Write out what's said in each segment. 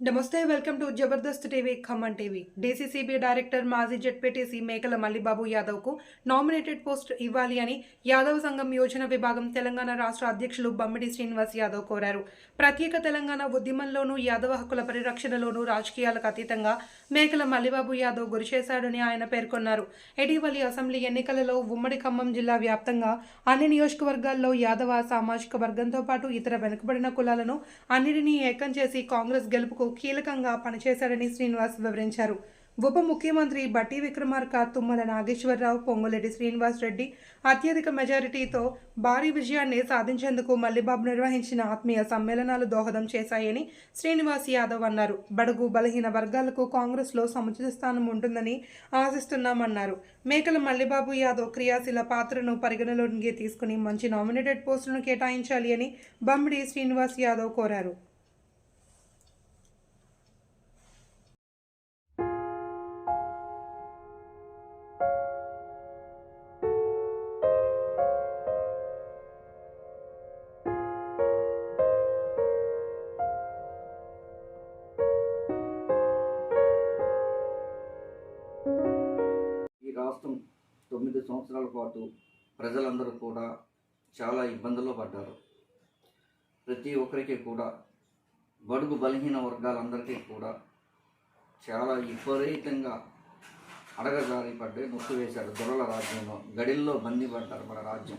నమస్తే welcome to Jabardasth TV Khammam TV. DCCB director మాజీ ZPTC Mekala Mallibabu యాదవ్కు nominated post ఇవ్వాలి అని యాదవ్ సంఘం యోజన విభాగం తెలంగాణ రాష్ట్ర అధ్యక్షులు బమ్మిడి శ్రీనివాస్ యాదవ్ కోరారు. ప్రత్యేక తెలంగాణ ఉద్యమంలోనూ యాదవ హక్కుల పరిరక్షణలోనూ రాజకీయాలకు అతీతంగా మేకల మల్లిబాబు యాదవ్ గురిచేశాడని ఆయన పేర్కొన్నారు. ఇటీవలి అసెంబ్లీ ఎన్నికలలో ఉమ్మడి ఖమ్మం జిల్లా వ్యాప్తంగా అన్ని నియోజకవర్గాల్లో యాదవ సామాజిక వర్గంతో పాటు ఇతర వెనుకబడిన కులాలను అన్నిటినీ ఏకం చేసి కాంగ్రెస్ గెలుపుకు కీలకంగా పనిచేశారని శ్రీనివాస్ వివరించారు. ఉప ముఖ్యమంత్రి బట్టి విక్రమార్క తుమ్మల నాగేశ్వరరావు పొంగులెడ్డి శ్రీనివాస్ రెడ్డి అత్యధిక మెజారిటీతో భారీ విజయాన్ని సాధించేందుకు మల్లిబాబు నిర్వహించిన ఆత్మీయ సమ్మేళనాలు దోహదం చేశాయని శ్రీనివాస్ యాదవ్ అన్నారు. బడుగు బలహీన వర్గాలకు కాంగ్రెస్లో సముచిత స్థానం ఉంటుందని ఆశిస్తున్నామన్నారు. మేకల మల్లిబాబు యాదవ్ క్రియాశీల పాత్రను పరిగణలోకి తీసుకుని మంచి నామినేటెడ్ పోస్టులను కేటాయించాలి అని బమ్మిడి శ్రీనివాస్ యాదవ్ కోరారు. సంవత్సరాల పాటు ప్రజలందరూ కూడా చాలా ఇబ్బందుల్లో పడ్డారు. ప్రతి ఒక్కరికి కూడా బడుగు బలహీన వర్గాలందరికీ కూడా చాలా విపరీతంగా అడగజారి పడ్డే నొక్కి వేశారు దొరల రాజ్యంలో. గడిల్లో బందీ పడ్డారు మన రాజ్యం.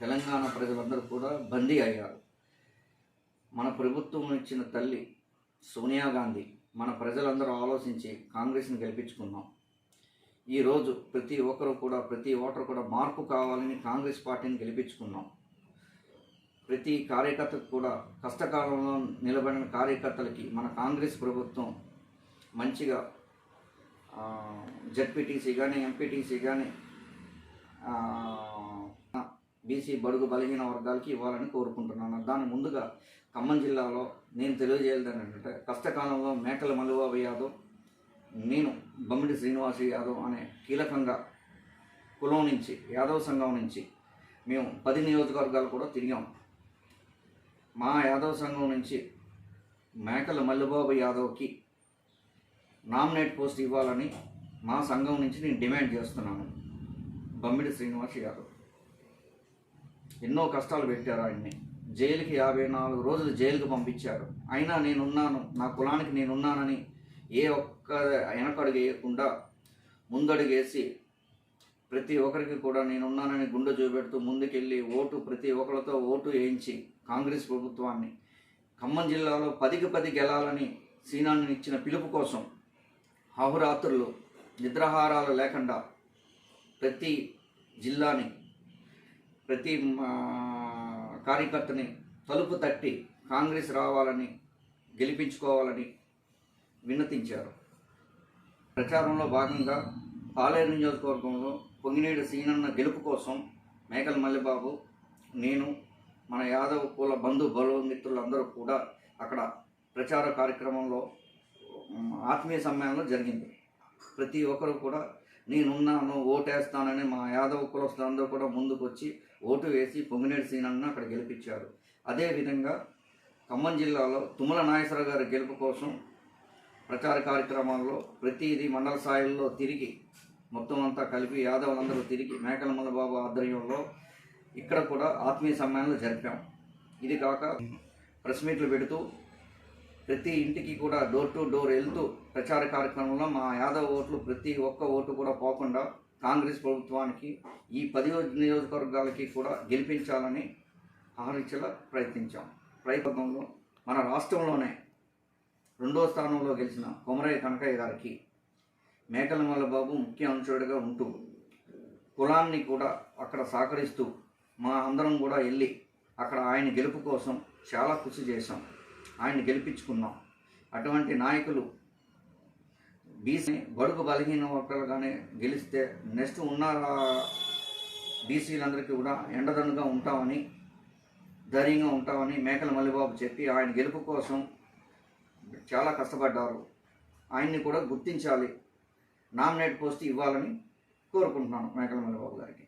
తెలంగాణ ప్రజలందరూ కూడా బందీ అయ్యారు. మన ప్రభుత్వం ఇచ్చిన తల్లి సోనియా గాంధీ మన ప్రజలందరూ ఆలోచించి కాంగ్రెస్ని గెలిపించుకున్నాం. ఈరోజు ప్రతి ఒక్కరు కూడా ప్రతి ఓటరు కూడా మార్పు కావాలని కాంగ్రెస్ పార్టీని గెలిపించుకున్నాం. ప్రతి కార్యకర్తకు కూడా కష్టకాలంలో నిలబడిన కార్యకర్తలకి మన కాంగ్రెస్ ప్రభుత్వం మంచిగా జడ్పీటీసీ కానీ ఎంపీటీసీ కానీ బీసీ బడుగు బలహీన వర్గాలకి ఇవ్వాలని కోరుకుంటున్నాను. దాని ముందుగా ఖమ్మం జిల్లాలో నేను తెలియజేయాలి అంటే కష్టకాలంలో మేకల మలువ వేయాదో. నేను బమ్మిడి శ్రీనివాస యాదవ్ అనే కీలకంగా కులం నుంచి యాదవ్ సంఘం నుంచి మేము పది నియోజకవర్గాలు కూడా తిరిగాం. మా యాదవ్ సంఘం నుంచి మేకల మల్లుబాబు యాదవ్కి నామినేట్ పోస్ట్ ఇవ్వాలని మా సంఘం నుంచి నేను డిమాండ్ చేస్తున్నాను. బమ్మిడి శ్రీనివాస్ యాదవ్. ఎన్నో కష్టాలు పెట్టారు ఆయన్ని. జైలుకి యాభై నాలుగు రోజులు జైలుకి పంపించారు. అయినా నేనున్నాను నా కులానికి నేనున్నానని ఏ ఒక్క వెనకడుగు వేయకుండా ముందడుగేసి ప్రతి ఒక్కరికి కూడా నేనున్నానని గుండె చూపెడుతూ ముందుకెళ్ళి ఓటు ప్రతి ఒక్కరితో ఓటు వేయించి కాంగ్రెస్ ప్రభుత్వాన్ని ఖమ్మం జిల్లాలో పదికి పది గెలాలని సీనాన్ని ఇచ్చిన పిలుపు కోసం అహురాత్రులు నిద్రాహారాలు లేకుండా ప్రతి జిల్లాని ప్రతి కార్యకర్తని తలుపు తట్టి కాంగ్రెస్ రావాలని గెలిపించుకోవాలని విన్నతించారు. ప్రచారంలో భాగంగా పాలేరు నియోజకవర్గంలో పొంగినేడు సీనన్న గెలుపు కోసం మేకల మల్లెబాబు నేను మన యాదవ్ కుల బంధు బలోమిత్రులందరూ కూడా అక్కడ ప్రచార కార్యక్రమంలో ఆత్మీయ సమ్మేళనం జరిగింది. ప్రతి ఒక్కరు కూడా నేనున్నాను ఓటేస్తానని మా యాదవ్ కులస్తులందరూ కూడా ముందుకు వచ్చి ఓటు వేసి పొంగినేడు సీనన్న అక్కడ గెలిపించారు. అదేవిధంగా ఖమ్మం జిల్లాలో తుమ్మల నాగేశ్వర గారి గెలుపు కోసం ప్రచార కార్యక్రమాల్లో ప్రతిదీ మండల స్థాయిల్లో తిరిగి మొత్తం అంతా కలిపి యాదవులందరూ తిరిగి మేకల మల్లబాబు ఆధ్వర్యంలో ఇక్కడ కూడా ఆత్మీయ సమ్మేళనలు జరిపాం. ఇది కాక ప్రెస్ మీట్లు పెడుతూ ప్రతి ఇంటికి కూడా డోర్ టు డోర్ వెళ్తూ ప్రచార కార్యక్రమంలో మా యాదవ్ ఓట్లు ప్రతి ఒక్క ఓటు కూడా పోకుండా కాంగ్రెస్ ప్రభుత్వానికి ఈ పది నియోజకవర్గాలకి కూడా గెలిపించాలని ఆహరించేలా ప్రయత్నించాం. ప్రయత్నంలో మన రాష్ట్రంలోనే రెండో స్థానంలో గెలిచిన కొమరయ్య కనకయ్య గారికి మేకల బాబు ముఖ్య అంశుడిగా ఉంటూ కులాన్ని కూడా అక్కడ సహకరిస్తూ మా అందరం కూడా వెళ్ళి అక్కడ ఆయన గెలుపు కోసం చాలా కృషి చేశాం. ఆయన గెలిపించుకున్నాం. అటువంటి నాయకులు బీసీ బడుగు బలహీన వర్గాలుగానే గెలిస్తే నెక్స్ట్ ఉన్న బీసీలందరికీ కూడా ఎండదన్నుగా ఉంటామని ధైర్యంగా ఉంటామని మేకల మల్లిబాబు చెప్పి ఆయన గెలుపు కోసం చాలా కష్టపడ్డారు. ఆయన్ని కూడా గుర్తించాలి. నామినేట్ పోస్ట్ ఇవ్వాలని కోరుకుంటున్నాను మేకల బాబు గారికి.